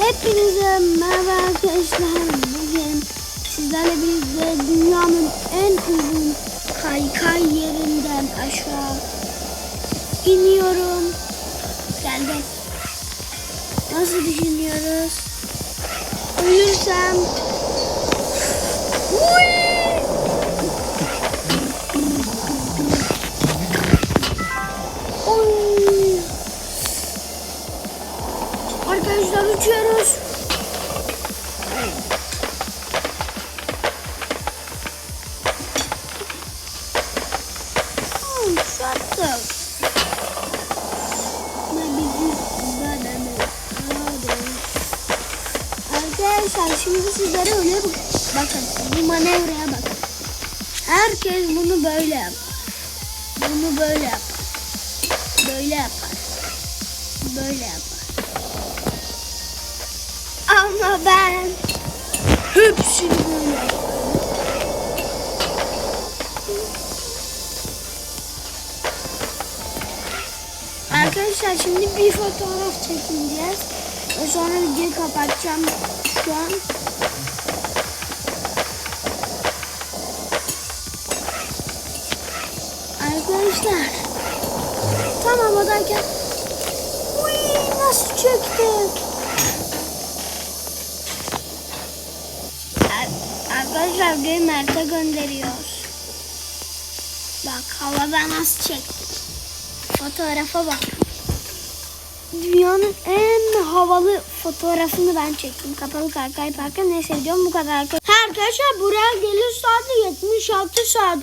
Hepinize merhaba arkadaşlar. Bugün sizlerle birlikte dünyanın en uzun kaykay yerinden aşağı iniyorum. Geldi. Nasıl düşünüyoruz? Uyursam Uy! Arkadaşlar uçuyoruz. Bademi. Arkadaşlar şimdi sizlere öyle bak- bakın. Bu manevraya bakın. Herkes bunu böyle yapar. Bunu böyle yapar. Böyle yapar. Böyle yapar. Ama ben hepsini böyle. Arkadaşlar şimdi bir fotoğraf çekeceğiz. Ve sonra videoyu kapatacağım şu an. Arkadaşlar tam havadayken Uy nasıl çöktük? Arkadaşlar videoyu Mert'e gönderiyoruz. Bak havada nasıl çektik. Fotoğrafa bak. Dünyanın en havalı fotoğrafını ben çektim. Kapalı Karkay Park'a neyse videom bu kadar. Arkadaşlar buraya geliş saati 76 saat.